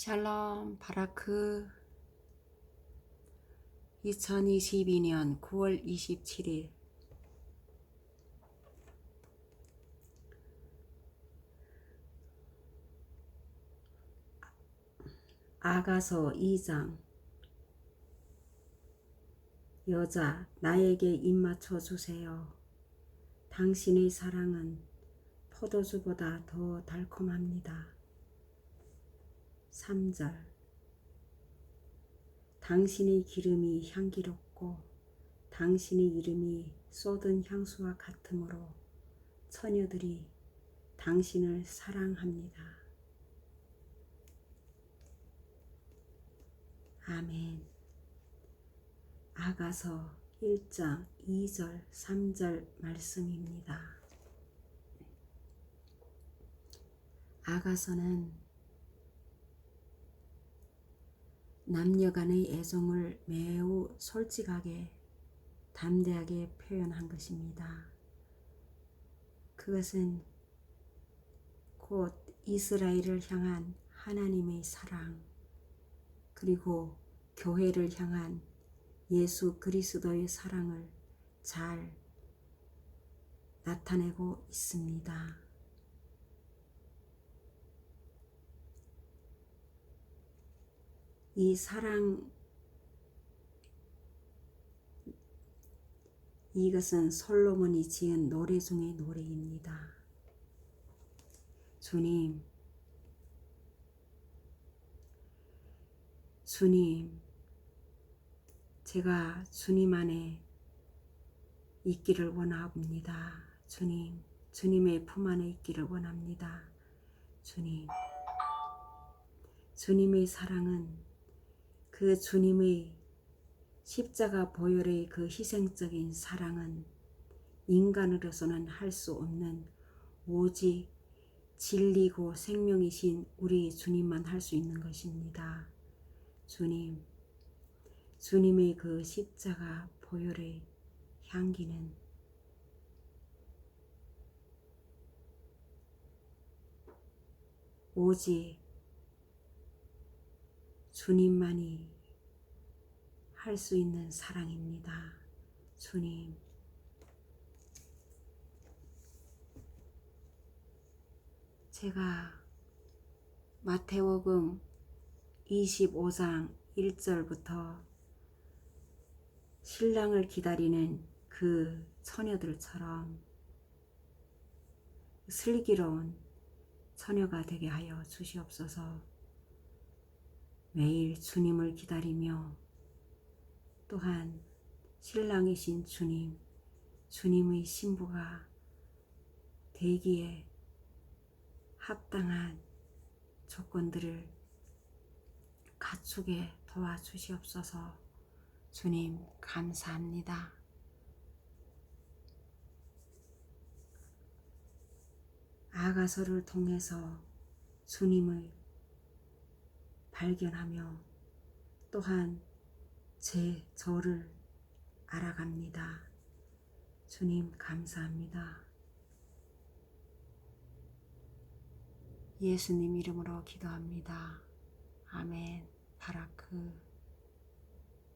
샬롬 바라크 2022년 9월 27일 아가서 2장 여자 나에게 입 맞춰 주세요. 당신의 사랑은 포도주보다 더 달콤합니다. 3절 당신의 기름이 향기롭고 당신의 이름이 쏟은 향수와 같으므로 처녀들이 당신을 사랑합니다. 아멘. 아가서 1장 2절 3절 말씀입니다. 아가서는 남녀 간의 애정을 매우 솔직하게 담대하게 표현한 것입니다. 그것은 곧 이스라엘을 향한 하나님의 사랑, 그리고 교회를 향한 예수 그리스도의 사랑을 잘 나타내고 있습니다. 이 사랑 이것은 솔로몬이 지은 노래 중의 노래입니다. 주님, 주님, 제가 주님 안에 있기를 원합니다. 주님, 주님의 품 안에 있기를 원합니다. 주님, 주님의 사랑은 그 주님의 십자가 보혈의 그 희생적인 사랑은 인간으로서는 할 수 없는 오직 진리고 생명이신 우리 주님만 할 수 있는 것입니다. 주님, 주님의 그 십자가 보혈의 향기는 오직 주님만이 할 수 있는 사랑입니다. 주님. 제가 마태복음 25장 1절부터 신랑을 기다리는 그 처녀들처럼 슬기로운 처녀가 되게 하여 주시옵소서 매일 주님을 기다리며 또한 신랑이신 주님, 주님의 신부가 되기에 합당한 조건들을 갖추게 도와주시옵소서 주님 감사합니다. 아가서를 통해서 주님을 발견하며 또한 제 저를 알아갑니다. 주님 감사합니다. 예수님 이름으로 기도합니다. 아멘. 바라크.